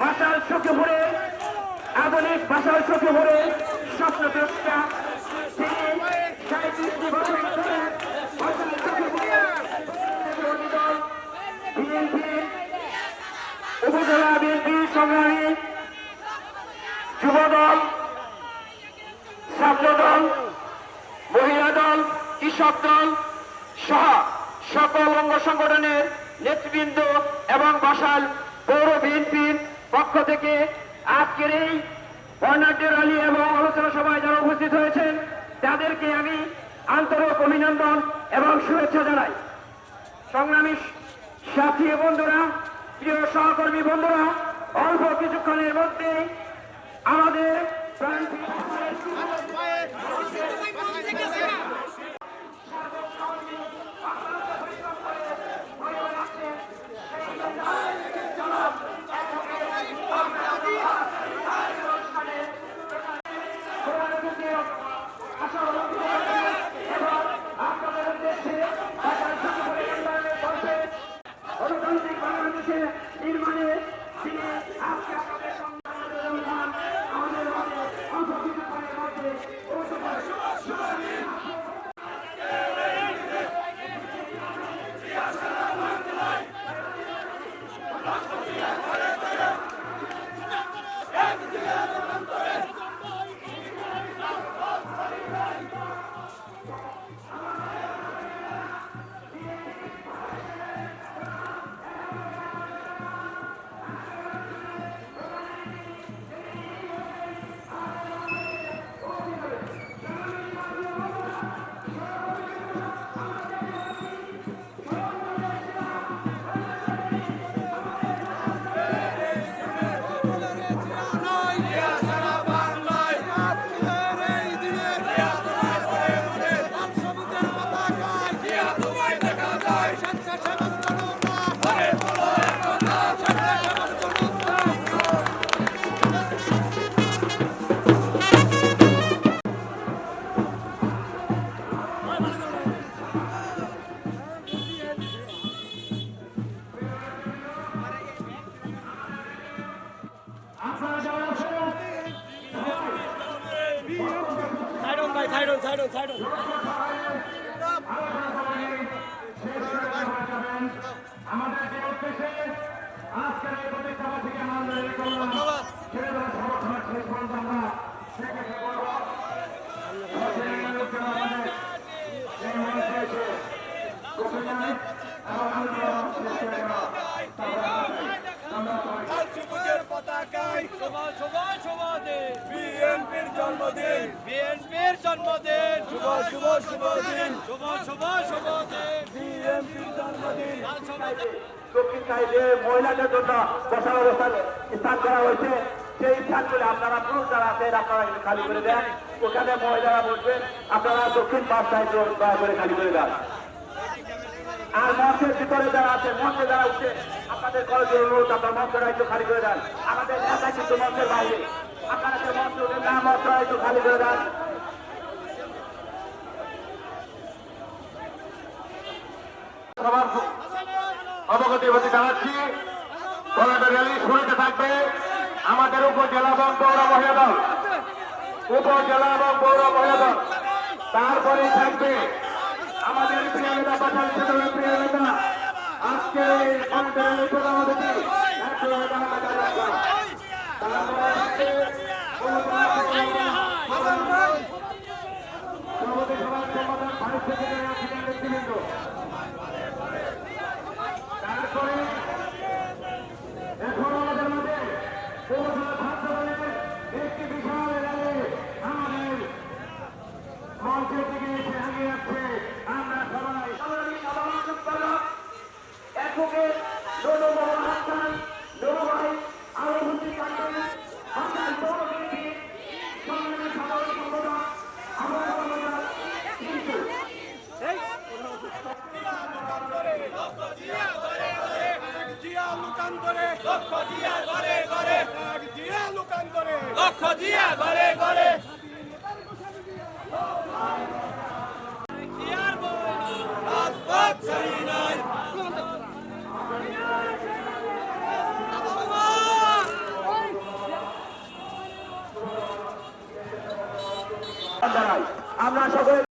ভাষার চোখে ভরে আধুনিক ভাষার চোখে ভরে স্বপ্ন দ্রষ্টা, তিনি সাঁত্রিশটি বিএনপি উপজেলা বিএনপি সংগ্রামী যুবদল ছাত্র দল মহিলা দল, কৃষক দল সহ সকল অঙ্গ সংগঠনের নেতৃবৃন্দ এবং বাসাল থেকে আজকের এই বর্ণাঢ্য র্যালি এবং আলোচনা সভায় যারা উপস্থিত হয়েছেন, তাদেরকে আমি আন্তরিক অভিনন্দন এবং শুভেচ্ছা জানাই। সংগ্রামী সাথী বন্ধুরা, প্রিয় সহকর্মী বন্ধুরা, অল্প কিছুক্ষণের মধ্যে নির্মাণে তিনি আমাদের যে উদ্দেশ্যে আজকের এই প্রতিষ্ঠা থেকে আমরা ছেড়ে দেওয়া সমর্থন শেষ পর্যন্ত আমরা সেক্ষেত্রে বলব আমাদের এই মঞ্চে বিএনপির জন্মদিন। বিএনপির জন্মদিন। শুভ শুভ শুভ দিন। শুভ শুভ শুভ দিন। বিএনপির জন্মদিন। দক্ষিণ সাইডে মহিলাদের জন্য বসার অবস্থান স্থান করা হয়েছে। সেই স্থানগুলো আপনারা পুরুষ যারা আছেন আপনারা খালি করে দেন। ওখানে মহিলারা বসবেন। আপনারা দক্ষিণ পাশ সাইডে দয়া করে খালি করে দেন। আর মঞ্চের ভিতরে যারা আছে মঞ্চে যারা উঠছে আপনাদের কলেজের অনুরোধ আপনার মঞ্চটা একটু খালি করে দেন। আমাদের নেতা কিন্তু মঞ্চের বাইরে। আপনারা যে মঞ্চে উঠেন না মঞ্চটা একটু খালি করে দেন। সবার অবগতি হতে জানাচ্ছি। র্যালি শুরুতে থাকবে আমাদের উপজেলা এবং পৌর মহিলা উপজেলা এবং পৌর মহিলা তারপরে থাকবে আমাদের প্রিয় আজকে এই প্রধান আমাদের সভার সম্পাদক ভারত থেকে করে লক্ষ দিয়া ঘরে ঘরে। এক দিয়া লুকান করে। আমরা সকলে